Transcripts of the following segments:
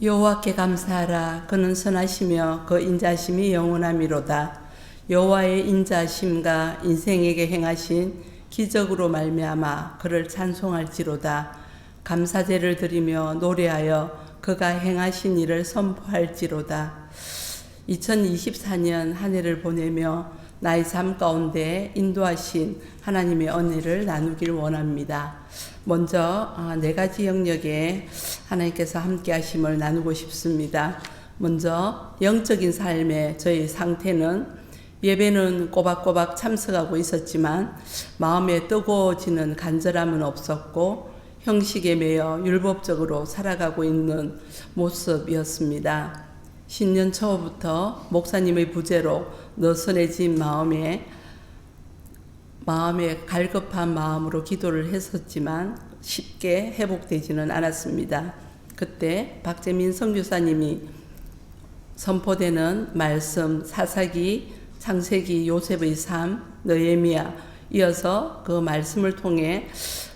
여호와께 감사하라. 그는 선하시며 그 인자심이 영원함이로다. 여호와의 인자심과 인생에게 행하신 기적으로 말미암아 그를 찬송할지로다. 감사제를 드리며 노래하여 그가 행하신 일을 선포할지로다. 2024년 한 해를 보내며 나의 삶 가운데 인도하신 하나님의 은혜를 나누길 원합니다. 먼저 아, 네 가지 영역에 하나님께서 함께 하심을 나누고 싶습니다. 먼저 영적인 삶의 저희 상태는 예배는 꼬박꼬박 참석하고 있었지만 마음에 뜨거워지는 간절함은 없었고 형식에 매여 율법적으로 살아가고 있는 모습이었습니다. 신년 초부터 목사님의 부재로 너선해진 마음에 마음에 갈급한 마음으로 기도를 했었지만 쉽게 회복되지는 않았습니다. 그때 박재민 선교사님이 선포되는 말씀 사사기, 창세기, 요셉의 삶, 느헤미야 이어서 그 말씀을 통해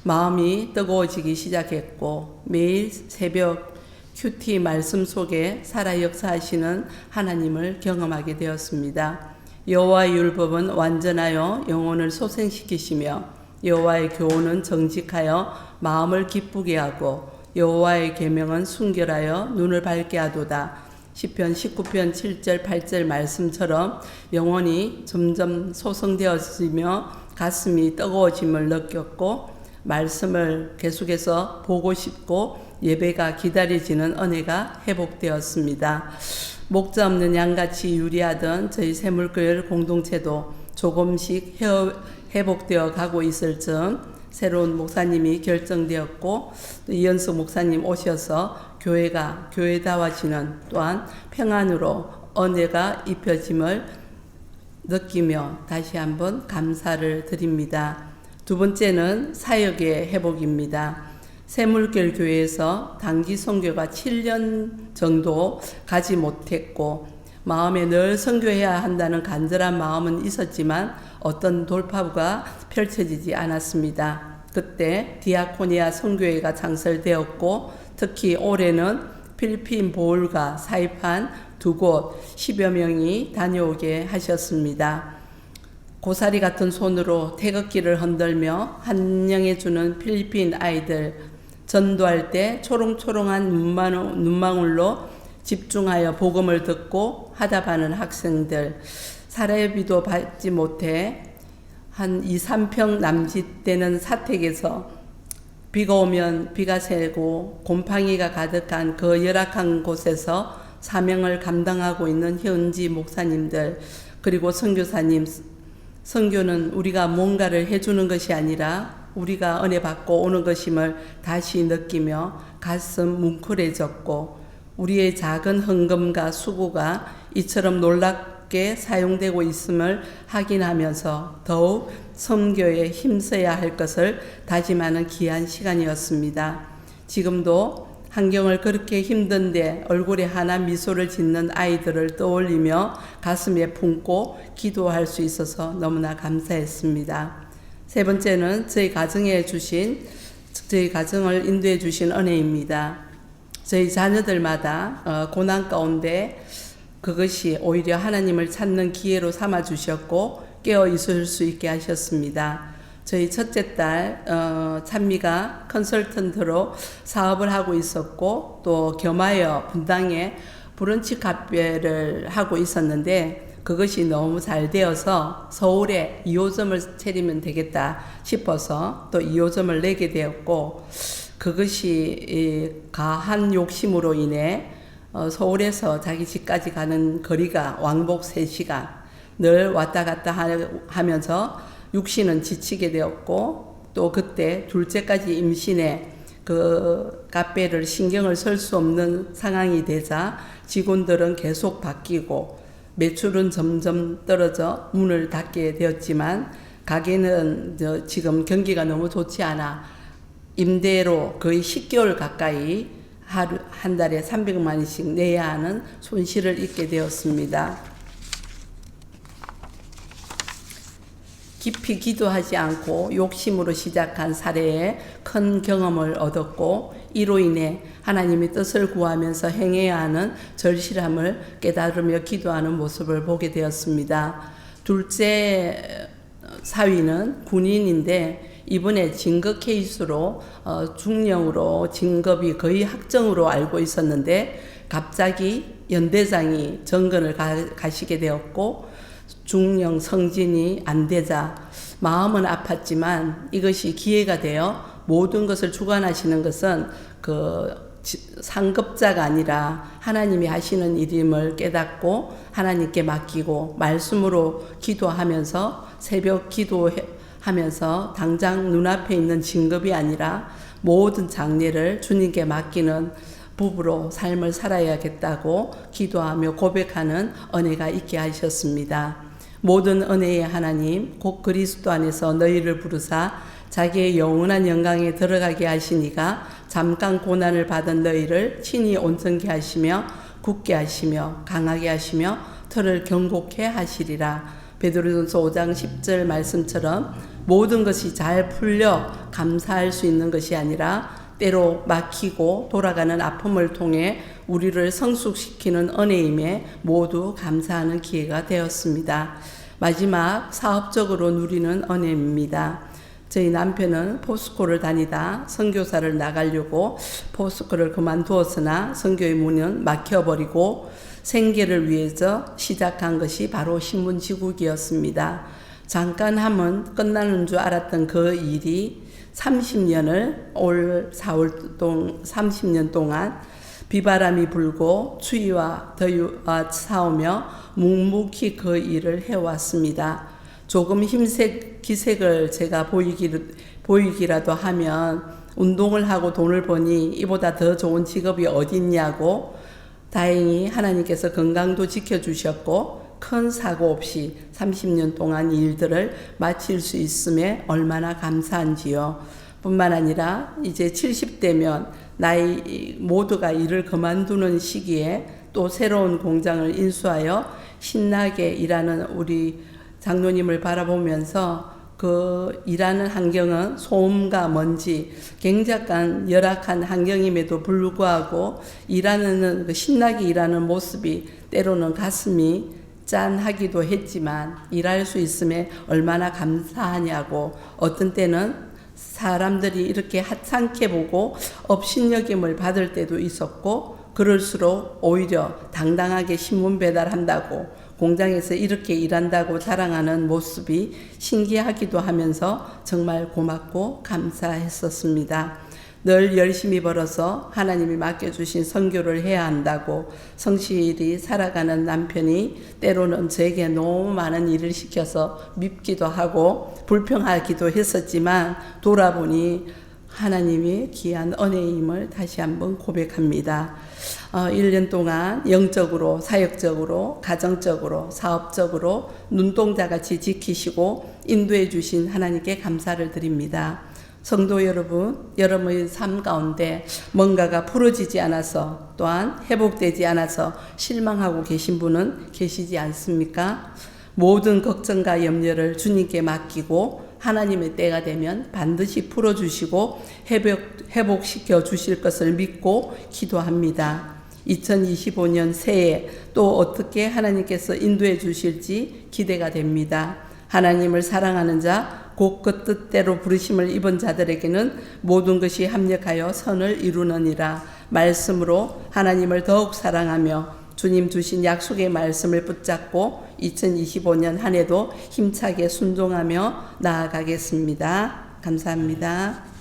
마음이 뜨거워지기 시작했고 매일 새벽 큐티 말씀 속에 살아 역사하시는 하나님을 경험하게 되었습니다. 여호와의 율법은 완전하여 영혼을 소생시키시며 여호와의 교훈은 정직하여 마음을 기쁘게 하고 여호와의 계명은 순결하여 눈을 밝게 하도다. 시편 19편 7절 8절 말씀처럼 영혼이 점점 소성되어지며 가슴이 뜨거워짐을 느꼈고 말씀을 계속해서 보고 싶고 예배가 기다려지는 은혜가 회복되었습니다. 목자 없는 양같이 유리하던 저희 새물교회 공동체도 조금씩 회복되어 가고 있을 점 새로운 목사님이 결정되었고 이현수 목사님 오셔서 교회가 교회다워지는 또한 평안으로 은혜가 입혀짐을 느끼며 다시 한번 감사를 드립니다. 두 번째는 사역의 회복입니다. 새물결 교회에서 단기 선교가 7년 정도 가지 못했고 마음에 늘 선교해야 한다는 간절한 마음은 있었지만 어떤 돌파구가 펼쳐지지 않았습니다. 그때 디아코니아 선교회가 창설되었고 특히 올해는 필리핀 보울과 사이판 두곳 10여 명이 다녀오게 하셨습니다. 고사리 같은 손으로 태극기를 흔들며 환영해주는 필리핀 아이들 전도할 때 초롱초롱한 눈망울로 집중하여 복음을 듣고 하다바는 학생들. 사례비도 받지 못해 한 2, 3평 남짓되는 사택에서 비가 오면 비가 새고 곰팡이가 가득한 그 열악한 곳에서 사명을 감당하고 있는 현지 목사님들 그리고 선교사님 선교는 우리가 뭔가를 해주는 것이 아니라 우리가 은혜 받고 오는 것임을 다시 느끼며 가슴 뭉클해졌고 우리의 작은 헌금과 수고가 이처럼 놀랍게 사용되고 있음을 확인하면서 더욱 선교에 힘써야 할 것을 다짐하는 귀한 시간이었습니다. 지금도 환경을 그렇게 힘든데 얼굴에 하나 미소를 짓는 아이들을 떠올리며 가슴에 품고 기도할 수 있어서 너무나 감사했습니다. 세 번째는 저희 가정에 주신 저희 가정을 인도해 주신 은혜입니다. 저희 자녀들마다 어, 고난 가운데 그것이 오히려 하나님을 찾는 기회로 삼아 주셨고 깨어 있을 수 있게 하셨습니다. 저희 첫째 딸 어, 찬미가 컨설턴트로 사업을 하고 있었고 또 겸하여 분당에 브런치 카페를 하고 있었는데 그것이 너무 잘 되어서 서울에 2호점을 차리면 되겠다 싶어서 또 2호점을 내게 되었고 그것이 가한 욕심으로 인해 어, 서울에서 자기 집까지 가는 거리가 왕복 3시간 늘 왔다 갔다 하면서 육신은 지치게 되었고 또 그때 둘째까지 임신해 그 카페를 신경을 쓸 수 없는 상황이 되자 직원들은 계속 바뀌고 매출은 점점 떨어져 문을 닫게 되었지만 가게는 지금 경기가 너무 좋지 않아 임대로 거의 10개월 가까이 하루 한 달에 300만 원씩 내야 하는 손실을 입게 되었습니다. 깊이 기도하지 않고 욕심으로 시작한 사례에 큰 경험을 얻었고 이로 인해 하나님의 뜻을 구하면서 행해야 하는 절실함을 깨달으며 기도하는 모습을 보게 되었습니다. 둘째 사위는 군인인데 이번에 진급 케이스로 어, 중령으로 진급이 거의 학정으로 알고 있었는데 갑자기 연대장이 정근을 가, 가시게 되었고 중령 성진이 안 되자 마음은 아팠지만 이것이 기회가 되어 모든 것을 주관하시는 것은 그 지- 상급자가 아니라 하나님이 하시는 일임을 깨닫고 하나님께 맡기고 말씀으로 기도하면서 새벽 기도하면서 당장 눈앞에 있는 진급이 아니라 모든 장례를 주님께 맡기는 부부로 삶을 살아야겠다고 기도하며 고백하는 은혜가 있게 하셨습니다. 모든 은혜의 하나님 곧 그리스도 안에서 너희를 부르사 자기의 영원한 영광에 들어가게 하시니가 잠깐 고난을 받은 너희를 친히 온전케 하시며 굳게 하시며 강하게 하시며 털을 경고케 하시리라. 베드로전서 5장 10절 말씀처럼 모든 것이 잘 풀려 감사할 수 있는 것이 아니라 때로 막히고 돌아가는 아픔을 통해 우리를 성숙시키는 은혜임에 모두 감사하는 기회가 되었습니다. 마지막 사업적으로 누리는 은혜입니다. 저희 남편은 포스코를 다니다 선교사를 나가려고 포스코를 그만두었으나 선교의 문은 막혀버리고 생계를 위해서 시작한 것이 바로 신문지국이었습니다. 잠깐 하면 끝나는 줄 알았던 그 일이 30년을 올 4월 동 30년 동안 비바람이 불고 추위와 더위와 싸우며 묵묵히 그 일을 해왔습니다. 조금 힘색 기색을 제가 보이기, 보이기라도 하면 운동을 하고 돈을 버니 이보다 더 좋은 직업이 어딨냐고 다행히 하나님께서 건강도 지켜주셨고 큰 사고 없이 30년 동안 일들을 마칠 수 있음에 얼마나 감사한지요. 뿐만 아니라 이제 70대면 나이 모두가 일을 그만두는 시기에 또 새로운 공장을 인수하여 신나게 일하는 우리 장로님을 바라보면서 그 일하는 환경은 소음과 먼지, 굉장한 열악한 환경임에도 불구하고 일하는 그 신나게 일하는 모습이 때로는 가슴이 짠하기도 했지만 일할 수 있음에 얼마나 감사하냐고 어떤 때는 사람들이 이렇게 하찮게 보고 업신여김을 받을 때도 있었고 그럴수록 오히려 당당하게 신문 배달한다고 공장에서 이렇게 일한다고 자랑하는 모습이 신기하기도 하면서 정말 고맙고 감사했었습니다. 늘 열심히 벌어서 하나님이 맡겨주신 선교를 해야 한다고 성실히 살아가는 남편이 때로는 제게 너무 많은 일을 시켜서 밉기도 하고 불평하기도 했었지만 돌아보니 하나님이 귀한 은혜임을 다시 한번 고백합니다. 어, 1년 동안 영적으로, 사역적으로, 가정적으로, 사업적으로 눈동자 같이 지키시고 인도해 주신 하나님께 감사를 드립니다. 성도 여러분, 여러분의 삶 가운데 뭔가가 풀어지지 않아서 또한 회복되지 않아서 실망하고 계신 분은 계시지 않습니까? 모든 걱정과 염려를 주님께 맡기고 하나님의 때가 되면 반드시 풀어주시고 회복, 회복시켜 주실 것을 믿고 기도합니다. 2025년 새해 또 어떻게 하나님께서 인도해 주실지 기대가 됩니다. 하나님을 사랑하는 자, 곧 그 뜻대로 부르심을 입은 자들에게는 모든 것이 합력하여 선을 이루느니라. 말씀으로 하나님을 더욱 사랑하며 주님 주신 약속의 말씀을 붙잡고 2025년 한 해도 힘차게 순종하며 나아가겠습니다. 감사합니다.